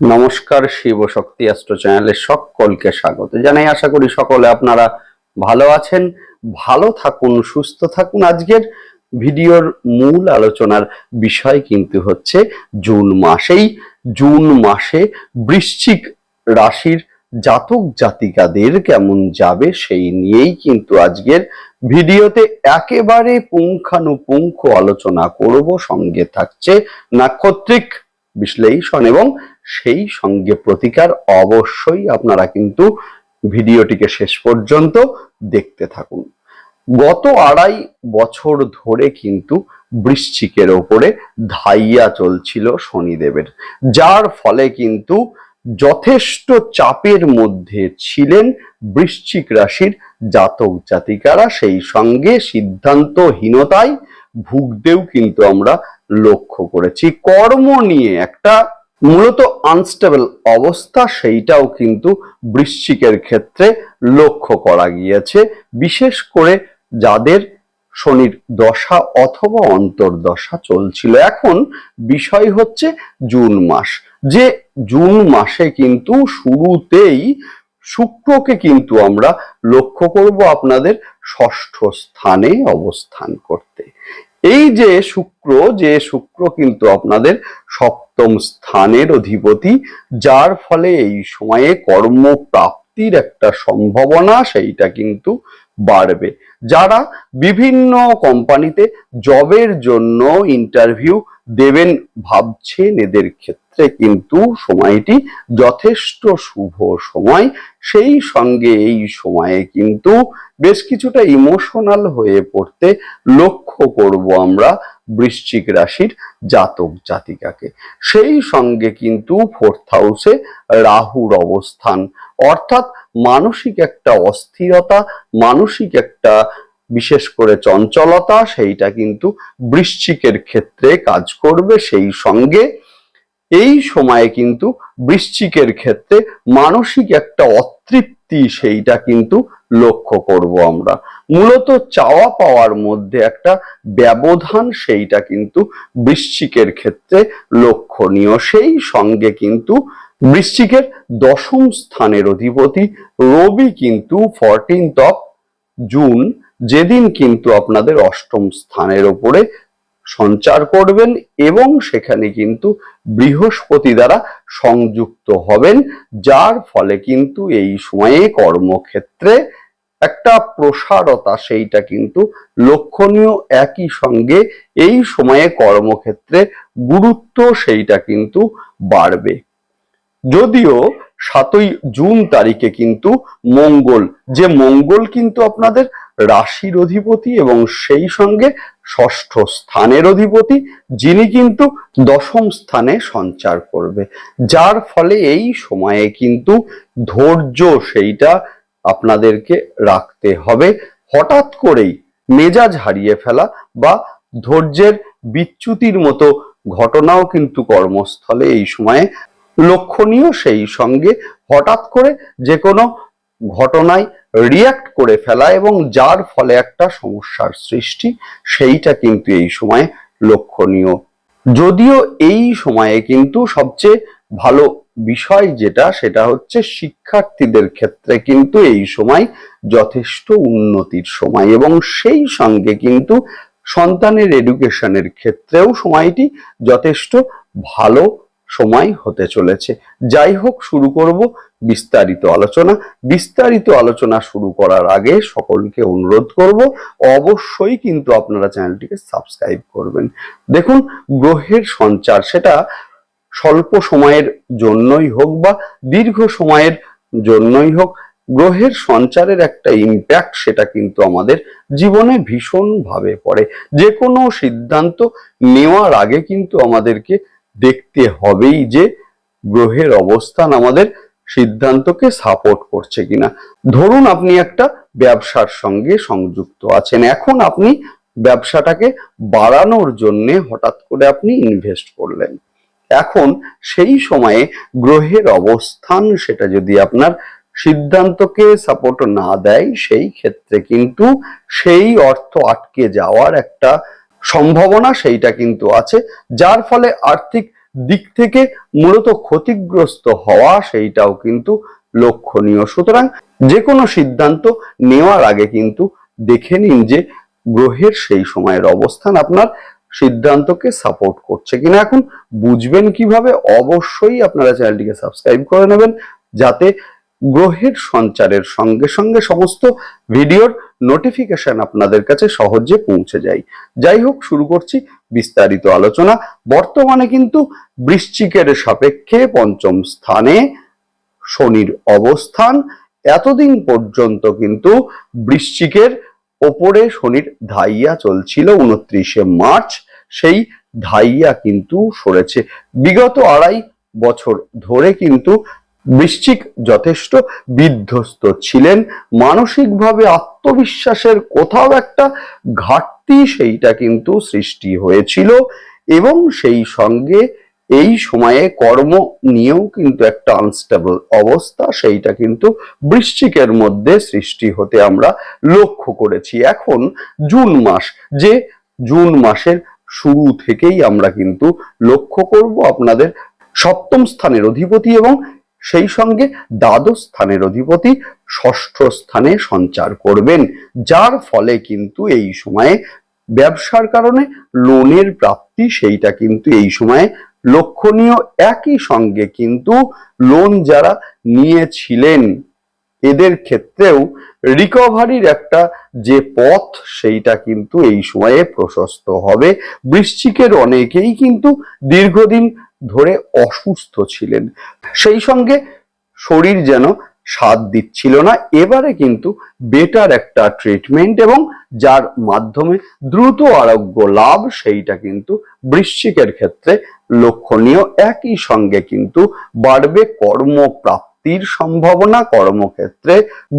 নমস্কার শিব শক্তি অ্যাস্ট্রো চ্যানেলে সকলকে স্বাগত জানাই। আশা করি সকলে আপনারা ভালো আছেন, ভালো থাকুন, সুস্থ থাকুন। আজকের ভিডিওর মূল আলোচনার বিষয় কিন্তু হচ্ছে জুন মাসেই, জুন মাসে বৃশ্চিক রাশির জাতক জাতিকাদের কেমন যাবে সেই নিয়েই কিন্তু আজকের ভিডিওতে একেবারে পুঙ্খানুপুঙ্খ আলোচনা করব। সঙ্গে থাকছে নাক্ষত্রিক বিশ্লেষণ এবং সেই সঙ্গে প্রতিকার অবশ্যই আপনারা কিন্তু ভিডিওটিকে শেষ পর্যন্ত দেখতে থাকুন। গত আড়াই বছর ধরে কিন্তু বৃশ্চিকের ওপরে ধাইয়া চলছিল শনিদেবের, যার ফলে কিন্তু যথেষ্ট চাপের মধ্যে ছিলেন বৃশ্চিক রাশির জাতক জাতিকারা। সেই সঙ্গে সিদ্ধান্তহীনতায় ভুগতেও কিন্তু আমরা লক্ষ্য করেছি। কর্ম নিয়ে একটা মূলত আনস্টেবল অবস্থা সেইটাও কিন্তু বৃশ্চিকের ক্ষেত্রে লক্ষ্য করা গিয়েছে, বিশেষ করে যাদের শনির দশা অথবা অন্তর্দশা চলছিল। এখন বিষয় হচ্ছে জুন মাস। যে জুন মাসে কিন্তু শুরুতেই শুক্রকে কিন্তু আমরা লক্ষ্য করব আপনাদের ষষ্ঠ স্থানে অবস্থান করতে। এই যে শুক্র যে শুক্র কিন্তু আপনাদের সপ্তম স্থানের অধিপতি, যার ফলে এই সময়ে কর্মপ্রাপ্তির একটা সম্ভাবনা সেইটা কিন্তু বাড়বে। যারা বিভিন্ন কোম্পানিতে জবের জন্য ইন্টারভিউ দেবেন ভাবছেন, এদের ক্ষেত্রে কিন্তু সময়টি যথেষ্ট শুভ সময়। সেই সঙ্গে এই সময়ে কিন্তু বেশ কিছুটা ইমোশনাল হয়ে পড়তে লক্ষ্য করব আমরা। বৃশ্চিক রাশির জাতক জাতিকাকে। সেই সঙ্গে কিন্তু ফোর্থ হাউসে রাহুর অবস্থান। অর্থাৎ মানসিক একটা অস্থিরতা, মানসিক একটা বিশেষ করে চঞ্চলতা, সেইটা কিন্তু বৃশ্চিকের ক্ষেত্রে কাজ করবে। সেই সঙ্গে এই সময়ে কিন্তু বৃশ্চিকের ক্ষেত্রে মানসিক একটা অতৃপ্তি সেইটা কিন্তু লক্ষ্য করব আমরা। মূলত চাওয়া পাওয়ার মধ্যে একটা ব্যবধান সেইটা কিন্তু বৃশ্চিকের ক্ষেত্রে লক্ষণীয়। সেই সঙ্গে কিন্তু বৃশ্চিকের দশম স্থানের অধিপতি রবি কিন্তু ফরটিন্থ অফ জুন যেদিন কিন্তু আপনাদের অষ্টম স্থানের ওপরে সঞ্চার করবেন এবং সেখানে কিন্তু বৃহস্পতি দ্বারা সংযুক্ত হবেন, যার ফলে কিন্তু এই সময়ে কর্মক্ষেত্রে একটা প্রসারতা সেইটা কিন্তু লক্ষণীয় একই সঙ্গে এই সময়ে কর্মক্ষেত্রে গুরুত্ব সেইটা কিন্তু বাড়বে। যদিও সাতই জুন তারিখে কিন্তু মঙ্গল, যে মঙ্গল কিন্তু আপনাদের রাশির অধিপতি এবং সেই সঙ্গে ষষ্ঠ স্থানের অধিপতি, যিনি কিন্তু দশম স্থানে সঞ্চার করবে। যার ফলে এই সময়ে কিন্তু ধৈর্য সেইটা আপনাদেরকে রাখতে হবে। হঠাৎ করেই মেজাজ হারিয়ে ফেলা বা ধৈর্যের বিচ্যুতির মতো ঘটনাও কিন্তু কর্মস্থলে এই সময়ে লক্ষণীয় সেই সঙ্গে হঠাৎ করে যে কোনো ঘটনায় রিয়াক্ট করে ফেলা এবং যার ফলে একটা সমস্যার সৃষ্টি, সেইটা কিন্তু এই সময়ে লক্ষণীয়। যদিও এই সময়ে কিন্তু সবচেয়ে ভালো বিষয় যেটা, সেটা হচ্ছে শিক্ষার্থীদের ক্ষেত্রে কিন্তু এই সময় যথেষ্ট উন্নতির সময় এবং সেই সঙ্গে কিন্তু সন্তানের এডুকেশনের ক্ষেত্রেও সময়টি যথেষ্ট ভালো সময় হতে চলেছে। যাই হোক, শুরু করব বিস্তারিত আলোচনা। বিস্তারিত আলোচনা শুরু করার আগে সকলকে অনুরোধ করব, অবশ্যই কিন্তু আপনারা চ্যানেলটিকে সাবস্ক্রাইব করবেন। দেখুন, গ্রহের সঞ্চার সেটা স্বল্প সময়ের জন্যই হোক বা দীর্ঘ সময়ের জন্যই হোক, গ্রহের সঞ্চারের একটা ইম্প্যাক্ট সেটা কিন্তু আমাদের জীবনে ভীষণভাবে পড়ে। যে কোনো সিদ্ধান্ত নেওয়ার আগে কিন্তু আমাদেরকে দেখতে হবেই যে গ্রহের অবস্থান আমাদের সিদ্ধান্তকে সাপোর্ট করছে কিনা। ধরুন আপনি একটা ব্যবসার সঙ্গে সংযুক্ত আছেন, এখন আপনি ব্যবসাটাকে বাড়ানোর জন্য হঠাৎ করে আপনি ইনভেস্ট করলেন। এখন সেই সময়ে গ্রহের অবস্থান সেটা যদি আপনার সিদ্ধান্তকে সাপোর্ট না দেয়, সেই ক্ষেত্রে কিন্তু সেই অর্থ আটকে যাওয়ার একটা সম্ভাবনা সেইটা কিন্তু আছে, যার ফলে আর্থিক দিক থেকে মূলত ক্ষতিগ্রস্ত হওয়া সেইটাও কিন্তু লক্ষণীয়। সুতরাং যে কোনো সিদ্ধান্ত নেওয়ার আগে কিন্তু দেখে নিন যে গ্রহের সেই সময়ের অবস্থান আপনার সিদ্ধান্তকে সাপোর্ট করছে কিনা। এখন বুঝবেন কীভাবে, অবশ্যই আপনারা চ্যানেলটিকে সাবস্ক্রাইব করে নেবেন যাতে গ্রহের সঞ্চারের সঙ্গে সঙ্গে সমস্ত ভিডিওর নোটিফিকেশন আপনাদের কাছে সহজে পৌঁছে যায়। যাই হোক, শুরু করছি বিস্তারিত আলোচনা। বর্তমানে কিন্তু বৃশ্চিকের সাপেক্ষে পঞ্চম স্থানে শনির অবস্থান। এতদিন পর্যন্ত কিন্তু বৃশ্চিকের ওপরে শনির ধাইয়া চলছিল উনত্রিশে মার্চ। সেই ধাইয়া কিন্তু সরেছে। বিগত আড়াই বছর ধরে কিন্তু বৃশ্চিক যথেষ্ট বিধ্বস্ত ছিলেন। মানসিকভাবে আত্মবিশ্বাসের কোথাও একটা ঘাটতি সেইটা কিন্তু সৃষ্টি হয়েছিল এবং সেই সঙ্গে এই সময়ে কর্ম নিয়েও কিন্তু একটা আনস্টেবল অবস্থা সেইটা কিন্তু বৃশ্চিকের মধ্যে সৃষ্টি হতে আমরা লক্ষ্য করেছি। এখন জুন মাস, যে জুন মাসের শুরু থেকেই আমরা কিন্তু লক্ষ্য করব আপনাদের সপ্তম স্থানের অধিপতি এবং সেই সঙ্গে দ্বাদশ স্থানের অধিপতি ষষ্ঠ স্থানে সঞ্চার করবেন, যার ফলে কিন্তু এই সময়ে ব্যবসার কারণে লোনের প্রাপ্তি সেইটা কিন্তু এই সময়ে লক্ষণীয়। একই সঙ্গে কিন্তু লোন যারা নিয়েছিলেন, এদের ক্ষেত্রেও রিকভারির একটা যে পথ সেইটা কিন্তু এই সময়ে প্রশস্ত হবে। বৃশ্চিকের অনেকেই কিন্তু দীর্ঘদিন ধরে অসুস্থ ছিলেন। সেই সঙ্গে শরীর যেন সাথ দিচ্ছিল না। এবারে কিন্তু বেটার একটা ট্রিটমেন্ট এবং যার মাধ্যমে দ্রুত আরোগ্য লাভ, সেইটা কিন্তু বৃশ্চিকের ক্ষেত্রে লক্ষণীয়। একই সঙ্গে কিন্তু বাড়বে কর্মপ্রাপ্তির সম্ভাবনা। কর্মক্ষেত্রে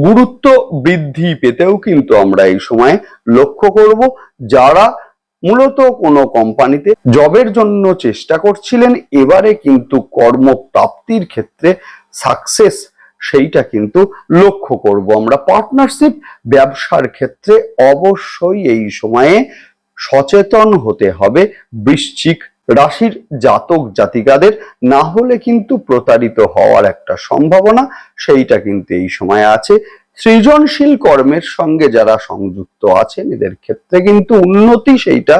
গুরুত্ব বৃদ্ধি পেতেও কিন্তু আমরা এই সময় লক্ষ্য করব। যারা মূলত কোনো কোম্পানিতে জবের জন্য চেষ্টা করছিলেন, এবারে কিন্তু কর্মপ্রাপ্তির ক্ষেত্রে সাকসেস সেইটা কিন্তু লক্ষ্য করব আমরা। পার্টনারশিপ ব্যবসার ক্ষেত্রে অবশ্যই এই সময়ে সচেতন হতে হবে বৃশ্চিক রাশির জাতক জাতিকাদের, না হলে কিন্তু প্রতারিত হওয়ার একটা সম্ভাবনা সেইটা কিন্তু এই সময় আছে। সৃজনশীল কর্মের সঙ্গে যারা সংযুক্ত আছেন, এদের ক্ষেত্রে কিন্তু উন্নতি সেইটা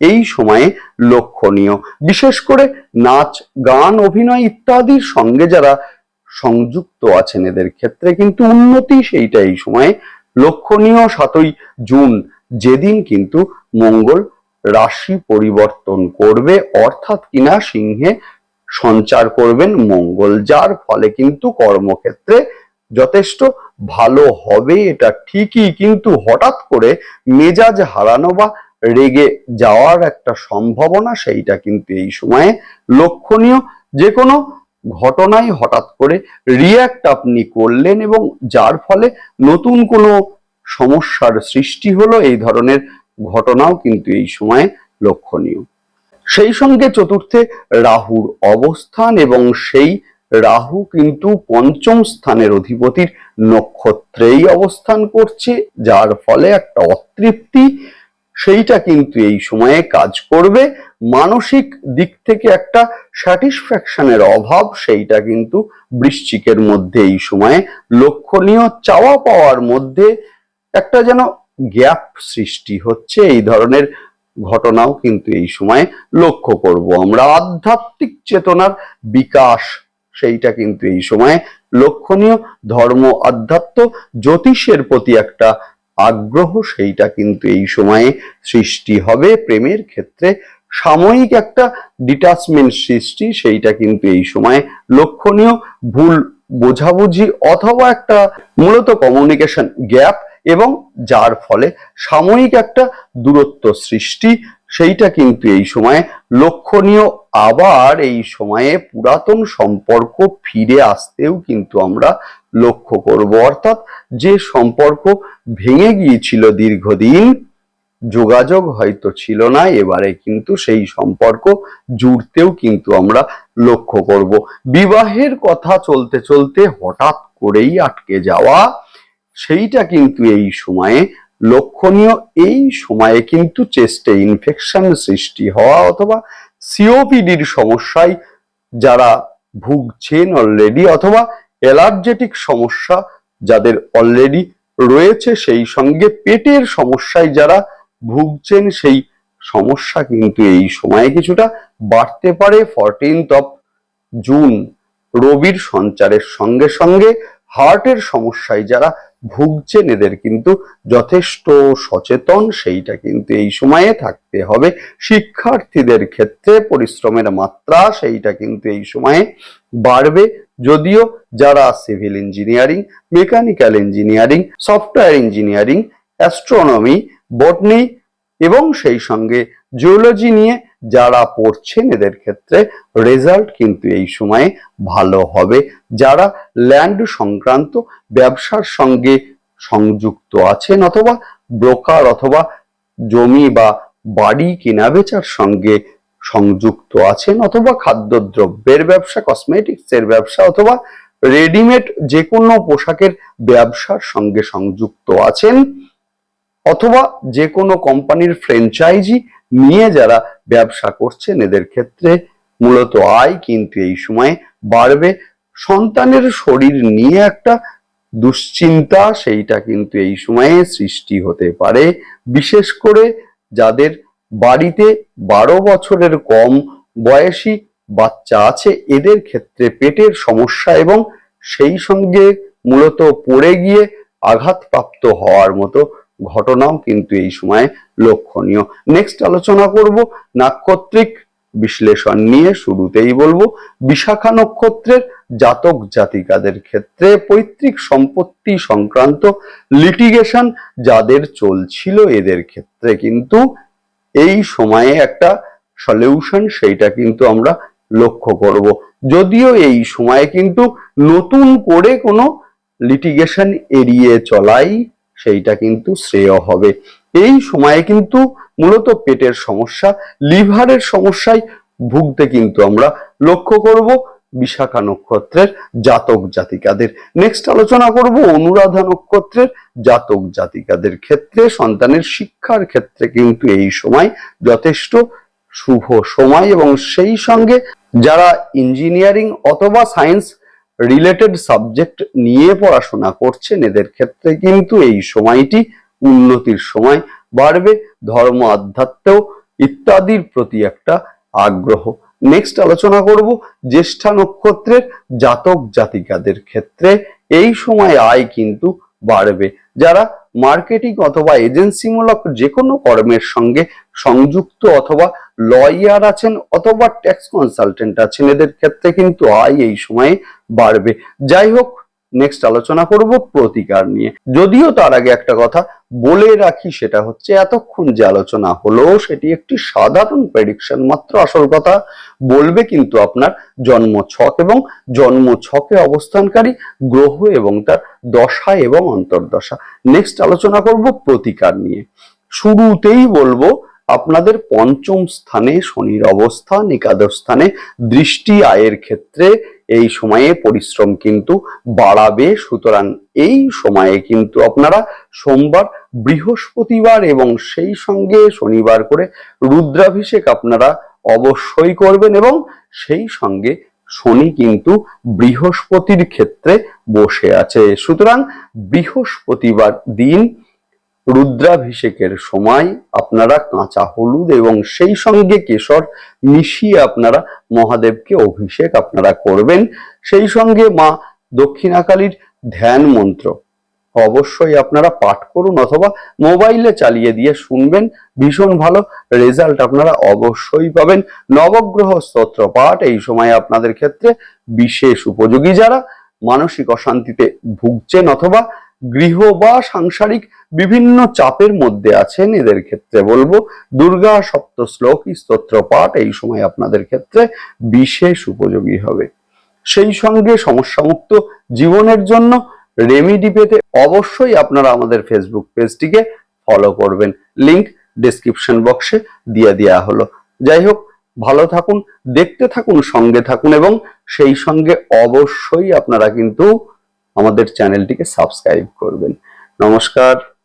এই সময়ে লক্ষণীয়। বিশেষ করে নাচ, গান, অভিনয় ইত্যাদির সঙ্গে যারা সংযুক্ত আছেন, এদের ক্ষেত্রে কিন্তু উন্নতি সেইটা এই সময়ে লক্ষণীয় সাতই জুন। যেদিন কিন্তু মঙ্গল রাশি পরিবর্তন করবে, অর্থাৎ কিনা সিংহে সঞ্চার করবেন মঙ্গল, যার ফলে কিন্তু কর্মক্ষেত্রে যথেষ্ট ভালো হবে এটা ঠিকই, কিন্তু হঠাৎ করে মেজাজ হারানো বা রেগে যাওয়ার একটা সম্ভাবনা সেইটা কিন্তু এই সময়ে লক্ষণীয়। যে কোনো ঘটনায় হঠাৎ করে রিয়াক্ট আপনি করলেন এবং যার ফলে নতুন কোনো সমস্যার সৃষ্টি হলো, এই ধরনের ঘটনাও কিন্তু এই সময়ে লক্ষণীয়। সেই সঙ্গে চতুর্থে রাহুর অবস্থান এবং সেই রাহু কিন্তু পঞ্চম স্থানের অধিপতির নক্ষত্রেই অবস্থান করছে, যার ফলে একটা অতৃপ্তি, সেইটা কিন্তু এই সময়ে কাজ করবে। মানসিক দিক থেকে একটা স্যাটিসফ্যাকশনের অভাব, সেইটা কিন্তু বৃশ্চিকের মধ্যে এই সময়ে লক্ষণীয় চাওয়া পাওয়ার মধ্যে একটা যেন গ্যাপ সৃষ্টি হচ্ছে, এই ধরনের ঘটনাও কিন্তু এই সময়ে লক্ষ্য করব। আমরা আধ্যাত্মিক চেতনার বিকাশ সেইটা কিন্তু এই সময়ে লক্ষণীয়, ধর্ম আধ্যাত্ম, জ্যোতিষের প্রতি একটা আগ্রহ সেইটা কিন্তু এই সময়ে সৃষ্টি হবে। প্রেমের ক্ষেত্রে সাময়িক একটা ডিটাচমেন্ট সৃষ্টি সেইটা কিন্তু এই সময়ে লক্ষণীয়, ভুল বোঝাবুঝি অথবা একটা মূলত কমিউনিকেশন গ্যাপ এবং যার ফলে সাময়িক একটা দূরত্ব সৃষ্টি সেইটা কিন্তু এই সময়ে লক্ষণীয়। আবার এই সময়ে পুরাতন সম্পর্ক ফিরে আসতেও কিন্তু আমরা লক্ষ্য করব। অর্থাৎ যে সম্পর্ক ভেঙে গিয়েছিল দীর্ঘদিন, যোগাযোগ হয়তো ছিল না, এবারে কিন্তু সেই সম্পর্ক জুড়তেও কিন্তু আমরা লক্ষ্য করব। বিবাহের কথা চলতে চলতে হঠাৎ করেই আটকে যাওয়া, সেইটা কিন্তু এই সময়ে লক্ষণীয় এই সময়ে কিন্তু চেস্টে ইনফেকশন সৃষ্টি হওয়া অথবা সিওপিডির সমস্যায় যারা ভুগছেন অলরেডি অথবা অ্যালার্জেটিক সমস্যা যাদের অলরেডি রয়েছে সেই সঙ্গে পেটের সমস্যায় যারা ভুগছেন সেই সমস্যা কিন্তু এই সময়ে কিছুটা বাড়তে পারে। ফরটিন্থ অফ জুন রবির সঞ্চারের সঙ্গে সঙ্গে হার্টের সমস্যায় যারা ভুগছেন এদের, কিন্তু যথেষ্ট সচেতন সেইটা কিন্তু এই সময়ে থাকতে হবে। শিক্ষার্থীদের ক্ষেত্রে পরিশ্রমের মাত্রা সেইটা কিন্তু এই সময়ে বাড়বে। যদিও যারা civil engineering, mechanical engineering, software engineering, astronomy, botany এবং সেই সঙ্গে জিওলজি নিয়ে যারা পড়ছেন এদের ক্ষেত্রে রেজাল্ট কিন্তু এই সময়ে ভালো হবে। যারা ল্যান্ড সংক্রান্ত ব্যবসার সঙ্গে সংযুক্ত আছেন অথবা ব্রোকার অথবা জমি বা বাড়ি কেনা বেচার সঙ্গে সংযুক্ত আছেন অথবা খাদ্যদ্রব্যের ব্যবসা কসমেটিক্স এর ব্যবসা অথবা রেডিমেড যে কোনো পোশাকের ব্যবসার সঙ্গে সংযুক্ত আছেন অথবা যে কোনো কোম্পানির ফ্র্যাঞ্চাইজি নিয়ে যারা ব্যবসা করছেন, এদের ক্ষেত্রে মূলত আয় কিন্তু এই সময়ে বাড়বে। সন্তানের শরীর নিয়ে একটা দুশ্চিন্তা, সেইটা কিন্তু এই সময়ে সৃষ্টি হতে পারে। বিশেষ করে যাদের বাড়িতে বারো বছরের কম বয়সী বাচ্চা আছে, এদের ক্ষেত্রে পেটের সমস্যা এবং সেই সঙ্গে মূলত পড়ে গিয়ে আঘাতপ্রাপ্ত হওয়ার মতো ঘটনাও কিন্তু এই সময়ে লক্ষণীয়। নেক্সট আলোচনা করব, নাক্ষত্রিক বিশ্লেষণ নিয়ে শুরুতেই বলব। বিশাখা নক্ষত্রের জাতক জাতিকাদের ক্ষেত্রে পৈতৃক সম্পত্তি সংক্রান্ত লিটিগেশন যাদের চলছিল এদের ক্ষেত্রে কিন্তু এই সময়ে একটা সলিউশন সেইটা কিন্তু আমরা লক্ষ্য করব। যদিও এই সময়ে কিন্তু নতুন করে কোনো লিটিগেশন এড়িয়ে চলাই সেইটা কিন্তু শ্রেয় হবে। এই সময়ে কিন্তু মূলত পেটের সমস্যা, লিভারের সমস্যায় ভুগতে কিন্তু আমরা লক্ষ্য করব বিশাখা নক্ষত্রের জাতক জাতিকাদের। নেক্সট আলোচনা করব অনুরাধা নক্ষত্রের জাতক জাতিকাদের ক্ষেত্রে। সন্তানের শিক্ষার ক্ষেত্রে কিন্তু এই সময় যথেষ্ট শুভ সময় এবং সেই সঙ্গে যারা ইঞ্জিনিয়ারিং অথবা সায়েন্স রিলেটেড সাবজেক্ট নিয়ে পড়াশোনা করছেন, এদের ক্ষেত্রে কিন্তু এই সময়টি উন্নতির সময় বাড়বে, ধর্ম আধ্যাত্মেও ইত্যাদির প্রতি একটা আগ্রহ। নেক্সট আলোচনা করব জ্যেষ্ঠা নক্ষত্রের জাতক জাতিকাদের ক্ষেত্রে। এই সময় আয় কিন্তু বাড়বে। যারা মার্কেটিং অথবা এজেন্সিমূলক যে কোনো কর্মের সঙ্গে সংযুক্ত অথবা লয়ার আছেন অথবা ট্যাক্স কনসালটেন্ট আছেন, এদের ক্ষেত্রে কিন্তু আয় এই সময়ে বাড়বে। যাই হোক নেক্সট আলোচনা করব প্রতিকার নিয়ে। যদিও তার আগে একটা কথা বলে রাখি, সেটা হচ্ছে এতক্ষণ যে আলোচনা হলো, সেটি একটি সাধারণ প্রেডিকশন মাত্র আসল কথা বলবে কিন্তু আপনার জন্ম ছক এবং জন্ম ছকে অবস্থানকারী গ্রহ এবং তার দশা এবং অন্তর্দশা। নেক্সট আলোচনা করব প্রতিকার নিয়ে। শুরুতেই বলব আপনাদের পঞ্চম স্থানে শনির অবস্থান, একাদশ স্থানে দৃষ্টি আয়ের ক্ষেত্রে এই সময়ে পরিশ্রম কিন্তু বাড়াবে। সুতরাং এই সময়ে কিন্তু আপনারা সোমবার, বৃহস্পতিবার এবং সেই সঙ্গে শনিবার করে রুদ্রাভিষেক আপনারা অবশ্যই করবেন এবং সেই সঙ্গে শনি কিন্তু বৃহস্পতির ক্ষেত্রে বসে আছে। সুতরাং বৃহস্পতিবার দিন রুদ্রাভিষেকের সময় আপনারা কাঁচা হলুদ এবং সেই সঙ্গে কেশর মিশিয়ে আপনারা মহাদেবকে অভিষেক আপনারা করবেন। সেই সঙ্গে মা দক্ষিণাকালীর ধ্যান মন্ত্র অবশ্যই আপনারা পাঠ করুন অথবা মোবাইলে চালিয়ে দিয়ে শুনবেন। ভীষণ ভালো রেজাল্ট আপনারা অবশ্যই পাবেন। নবগ্রহ স্তোত্র পাঠ এই সময় আপনাদের ক্ষেত্রে বিশেষ উপযোগী। যারা মানসিক অশান্তিতে ভুগছেন অথবা গৃহ বা সাংসারিক বিভিন্ন চাপের মধ্যে আছেন, এদের ক্ষেত্রে বলব। দুর্গা সপ্ত শ্লোক স্তোত্র পাঠ এই সময় আপনাদের ক্ষেত্রে বিশেষ উপযোগী হবে। সেই সঙ্গে সমস্যামুক্ত জীবনের জন্য রেমিডি পেতে অবশ্যই আপনারা আমাদের ফেসবুক পেজটিকে ফলো করবেন। লিংক ডিসক্রিপশন বক্সে দিয়ে দেওয়া হলো। যাই হোক, ভালো থাকুন, দেখতে থাকুন, সঙ্গে থাকুন এবং সেই সঙ্গে অবশ্যই আপনারা কিন্তু আমাদের চ্যানেলটিকে সাবস্ক্রাইব করবেন। নমস্কার।